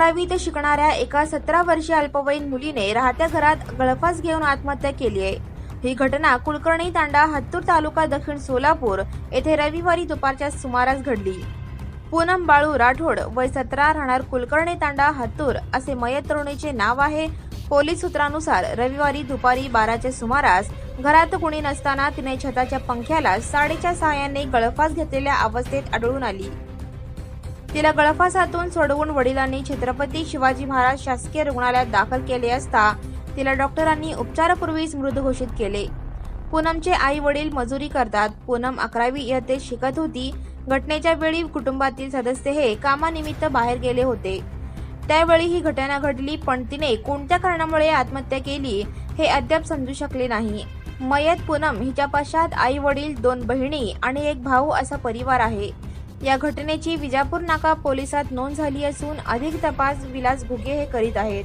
अकरावीत शिकणाऱ्या एका सतरा वर्षीय अल्पवयीन मुलीने राहत्या घरात गळफास घेऊन आत्महत्या केली आहे. ही घटना कुलकर्णी तांडा हत्तूर तालुका दक्षिण सोलापूर येथे रविवारी दुपारच्या सुमारास घडली. पूनम बाळू राठोड वय सतरा राहणार कुलकर्णी तांडा हत्तूर असे मयत तरुणीचे नाव आहे. पोलीस सूत्रानुसार रविवारी दुपारी बाराच्या सुमारास घरात कुणी नसताना तिने छताच्या पंख्याला साडेच्या सहाय्याने गळफास घेतलेल्या अवस्थेत आढळून आली. तिला गळफासातून सोडवून वडिलांनी छत्रपती शिवाजी महाराज शासकीय रुग्णालयात दाखल केले असता तिला डॉक्टरांनी उपचारापूर्वीच मृत घोषित केले. पूनमचे आई वडील मजुरी करतात. पूनम अकरावी इयत्तेत शिकत होती. घटनेच्या वेळी कुटुंबातील सदस्य हे कामानिमित्त बाहेर गेले होते. त्यावेळी ही घटना घडली पण तिने कोणत्या कारणामुळे आत्महत्या केली हे अद्याप समजू शकले नाही. मयत पूनम हिच्या पश्चात आई वडील दोन बहिणी आणि एक भाऊ असा परिवार आहे. या घटनेची विजापूर नाका पोलिसात नोंद झाली असून अधिक तपास विलास भुगे हे करीत आहेत.